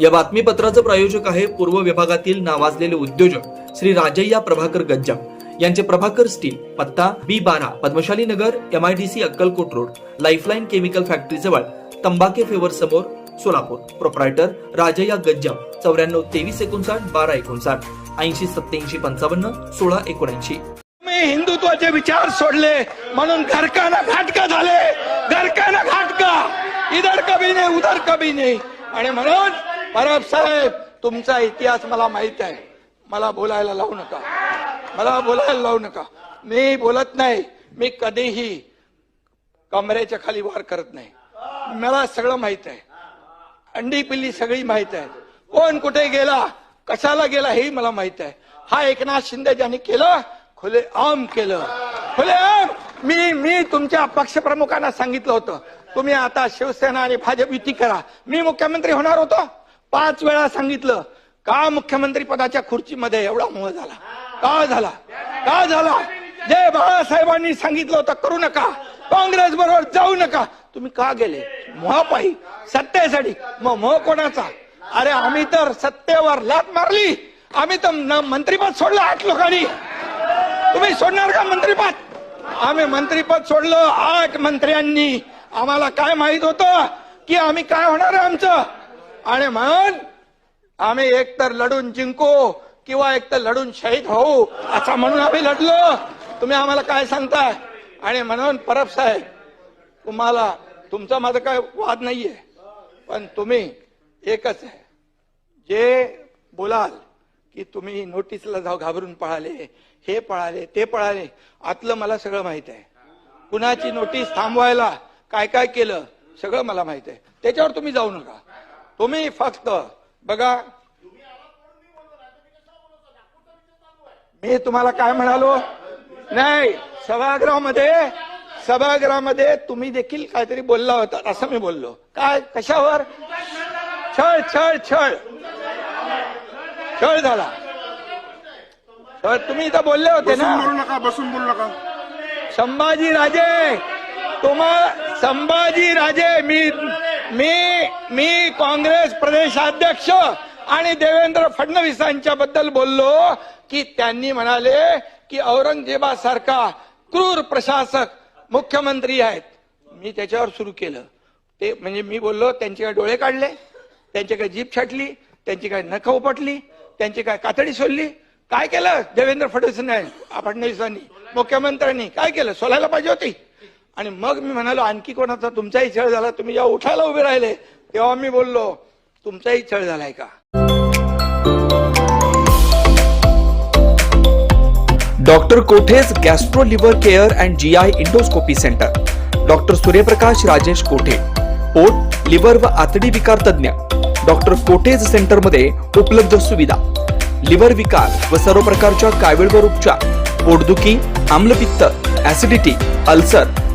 या बातमीपत्राचं प्रायोजक आहे पूर्व विभागातील नावाजलेले उद्योजक श्री राजय्या प्रभाकर गज्जाम. यांचे प्रभाकर स्टील पत्ता बी बारा Padmashali Nagar M I D C Akkalkot road lifeline chemical factory जवळ तंबाके फेवर समोर सोलापूर. प्रोप्रायटर राजय्या गज्जा चौऱ्याण्णव तेवीस एकोणसाठ बारा एकोणसाठ ऐंशी सत्याऐंशी पंचावन्न सोळा एकोणऐंशी. मी हिंदुत्वाचे विचार सोडले म्हणून घरकाना घाटका झाले. घरकाना घाटका. इधर कभी नाही उधर कभी नाही. आणि म्हणून परब साहेब तुमचा इतिहास मला माहीत आहे. मला बोलायला लावू नका. मला बोलायला लावू नका. मी बोलत नाही. मी कधीही कमरेच्या खाली वार करत नाही. मला सगळं माहीत आहे. अंडी पिल्ली सगळी माहीत आहे. कोण कुठे गेला कशाला गेला हे मला माहीत आहे. हा एकनाथ शिंदे ज्यांनी केलं खुले आम केलं. खुले आम! मी मी तुमच्या पक्षप्रमुखांना सांगितलं होतं. तुम्ही आता शिवसेना आणि भाजप युती करा. मी मुख्यमंत्री होणार होतो. पाच वेळा सांगितलं का मुख्यमंत्री पदाच्या खुर्चीमध्ये एवढा मोह झाला? का झाला? का झाला? जे बाळासाहेबांनी सांगितलं होतं करू नका. काँग्रेस बरोबर जाऊ नका. तुम्ही का गेले? मोहापायी सत्तेसाठी. मग मोह कोणाचा? अरे आम्ही तर सत्तेवर लात मारली. आम्ही तर न- मंत्रीपद सोडलं आठ लोकांनी. तुम्ही सोडणार का मंत्रीपद? आम्ही मंत्रीपद सोडलं आठ मंत्र्यांनी. आम्हाला काय माहीत होतं की आम्ही काय होणार आहे आमचं? आणि म्हणून आम्ही एक तर लढून जिंकू किंवा एक तर लढून शहीद होऊ. असं म्हणून आम्ही लढलो. तुम्ही आम्हाला काय सांगताय? आणि म्हणून परब साहेब तुम्हाला तुमचा माझा काय वाद नाहीये पण तुम्ही एकच आहे. जे बोलाल की तुम्ही नोटीसला जाऊ घाबरून पळाले हे पळाले ते पळाले आतलं मला सगळं माहीत आहे. कुणाची नोटीस थांबवायला काय काय केलं सगळं मला माहीत आहे. त्याच्यावर तुम्ही जाऊ नका. तुम्ही फक्त बघा. मी तुम्हाला काय म्हणालो? नाही सभागृहामध्ये सभागृहामध्ये तुम्ही देखील काहीतरी बोलला होता असं मी बोललो. काय कशावर? छळ छळ छळ. छळ झाला. तर तुम्ही इथं बोलले होते ना. बोलू नका बसून बोलू नका. संभाजी राजे तुम्हा संभाजी राजे मी मी मी काँग्रेस प्रदेशाध्यक्ष आणि देवेंद्र फडणवीसांच्या बद्दल बोललो की त्यांनी म्हणाले की औरंगजेबासारखा क्रूर प्रशासक मुख्यमंत्री आहेत. मी त्याच्यावर सुरू केलं. ते म्हणजे मी बोललो त्यांचे काय डोळे काढले त्यांची काय जीप छाटली त्यांची काय नखं उपटली त्यांची काय कातडी सोडली काय केलं देवेंद्र फडणवीसांनी फडणवीसांनी मुख्यमंत्र्यांनी काय केलं? सोलायला पाहिजे होती. आणि मग मी म्हणालो आणखी कोणाचा तुमचाही छळ झाला तुम्ही जेव्हा उठायला उभे राहिले तेव्हा मी बोललो तुमचाही छळ झालाय का? Doctor Kothe's gastro liver care and G I endoscopy centre. Doctor Suryaprakash Rajesh Kothe पोट लिव्हर व आतडी विकार तज्ञ डॉक्टर कोठेज सेंटरमध्ये उपलब्ध सुविधा. लिव्हर विकार व सर्व प्रकारच्या कावीळवर उपचार पोटदुखी आम्लपित्त ऍसिडिटी अल्सर